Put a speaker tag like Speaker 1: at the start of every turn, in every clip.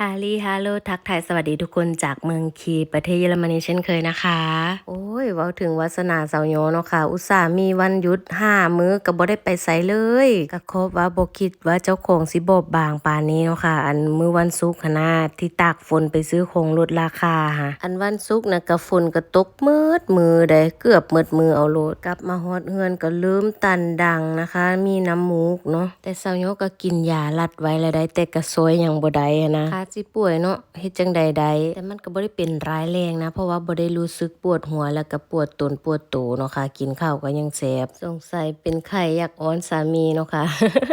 Speaker 1: ฮาลีฮาโลทักทายสวัสดีทุกคนจากเมืองคีประเทศเยอรมนีเช่นเคยนะคะ โอ้ยเว้าถึงวาสนาสาวโยเนาะค่ะ อุตส่าห์มีวันหยุดห้ามื้อก็บ่ได้ไปไสเลยก็ครบว่าบ่คิดว่าเจ้าของสิบอบบางปานนี้เนาะค่ะ อันมื้อวันศุกร์หั้นนะที่ตากฝนไปซื้อของลดราคาค่ะอันวันศุกร์น่ะก็ฝนก็ตกมืดมือได้เกือบมืดมือเอาโลดกลับมาฮอดเฮือนก็ลืมตันดังนะคะ มีน้ำมูกเนาะแต่สาวโยก็กินยาลัดไว้แล้วได้แต่ก็ซวยหยังบ่ได้อะนะขาสิป่วยเนาะเฮ็ดจังใดใดแต่มันก็บ่ได้เป็นร้ายแรงนะ เพราะว่าบ่ได้รู้สึกปวดหัวแล้วก็ปวดตนปวดตูเนาะค่ะ กินข้าวก็ยังแสบสงสัยเป็นไข้อยากอ้อนสามีเนาะค่ะ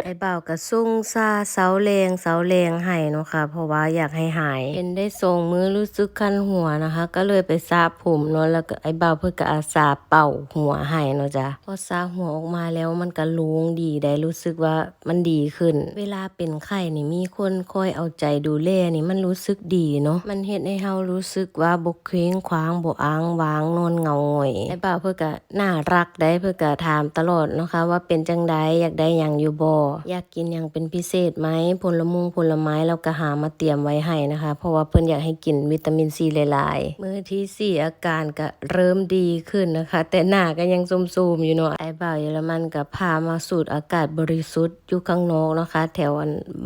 Speaker 1: ไอ้บ่าวก็ส่งซาเสาแรงเสาแรงให้เนาะค่ะ เพราะว่าอยากให้หายเป็นได้ทรงมือรู้สึกคันหัวนะคะ ก็เลยไปสระผมเนาะแล้วก็ไอ้บ่าวเพิ่นก็อาสาเป่าหัวให้เนาะจ้ะพอสระหัวออกมาแล้วมันก็ลุงดีได้รู้สึกว่ามันดีขึ้น เวลาเป็นไข้นี่มีคนคอยเอาใจดูแลนี่มันรู้สึกดีเนาะมันเฮ็ดให้เฮารู้สึกว่าบ่เคว้งคว้างบ่อ้างว้างนอนเงาหงอยไอ้บ่าวเพิ่นก็น่ารักได้เพิ่นก็ถามตลอดเนาะค่ะว่าเป็นจังใดอยากได้หยังอยู่บ่อยากกินหยังเป็นพิเศษไหมผลมุงผลไม้เราก็หามาเตรียมไว้ให้นะคะ เพราะว่าเพิ่นอยากให้กินวิตามินซีหลายๆมื้อที่สี่อาการก็เริ่มดีขึ้นนะคะ แต่หน้าก็ยังซุ่มๆอยู่เนาะไอ้บ่าวเยอรมันก็พามาสูดอากาศบริสุทธิ์อยู่ข้างนอกนะคะ แถว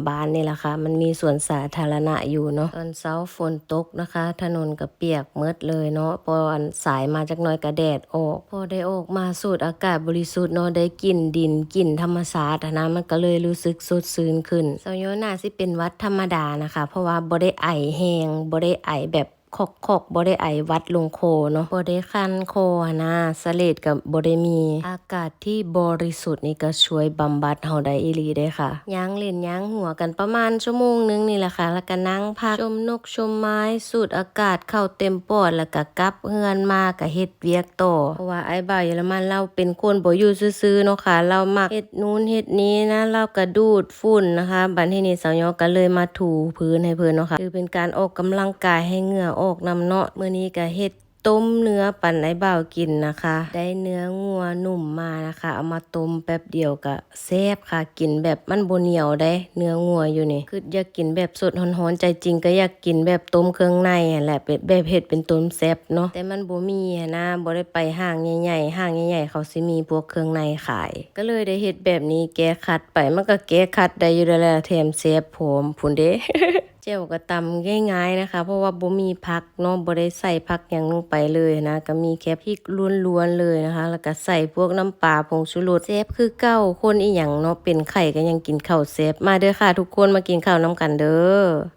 Speaker 1: บ้านนี่แหละค่ะมันมีสวนสาธารณะอยู่เนาะตอนเช้าฝนตกนะคะ ถนนก็เปียกเมืดเลยเนาะพออันสายมาจากน้อยกระแดดออกพอได้ออกมาสูดอากาศบริสุทธิ์เนาะได้กลิ่นดินกลิ่นธรรมชาตินะมันก็เลยรู้สึกสดชื่นขึ้นสาโยน่าสิเป็นวัดธรรมดานะคะ เพราะว่าบ่ได้ไอแห้งบ่ได้ไอแบบ คอกคอกบ่ได้ไอวัดลงคอเนาะบ่ได้คันคออะนะสเลดกับบ่ได้มี อากาศที่บริสุทธิ์นี่ก็ช่วยบำบัดเฮาได้อีหลีเด้ค่ะย่างเล่นย่างหัวกันประมาณชั่วโมงหนึงนี่แหละค่ะ แล้วก็นั่งพักชมนกชมไม้สูดอากาศเข้าเต็มปอดแล้วก็กลับเฮือนมาก็เฮ็ดเวียกต่อเพราะว่าไอ้บ่าวเยอรมันเราเป็นคนบ่อยู่ซื่อๆเนาะค่ะ เรามักเฮ็ดนู้นเฮ็ดนี้นะเราก็ดูดฝุ่นนะคะ บัดทีนี้สาวยอก็เลยมาถูพื้นให้เพิ่นเนาะค่ะคือเป็นการออกกำลังกายให้เหงื่อออกนำเนาะมื้อนี้ก็เฮ็ดต้มเนื้อปั่นไอ้บ่าวกินนะคะ ได้เนื้องัวหนุ่มมานะคะ เอามาต้มแป๊บเดียวก็แซ่บค่ะ กินแบบมันบ่เหนียวได้ เนื้องัวอยู่นี่ คืออยากกินแบบสดฮ้อนๆใจจริงก็อยากกินแบบต้มเครื่องในอะแหละเป็นแบบเฮ็ดเป็นต้มแซ่บเนาะ แต่มันบ่มีอะนะบ่ได้ไปห้างใหญ่ๆห้างใหญ่ๆเขาสิมีพวกเครื่องในขาย ก็เลยได้เฮ็ดแบบนี้แก้คัดไปมันก็แก้คัดได้อยู่แล้วแหละแถมแซ่บพร้อมพุ่นเด้ จียวก็ตำง่ายๆนะคะ เพราะว่าบ่มีผักเนาะบ่ได้ใส่ผักอย่างลงไปเลยนะ ก็มีแค่พริกล้วนๆเลยนะคะ แล้วก็ใส่พวกน้ำปลาผงชูรสแซ่บคือเก้าคนอีหยังเนาะเป็นไข่ก็ยังกินข้าวแซ่บมาเด้อค่ะ ทุกคนมากินข้าวน้ำกันเด้อ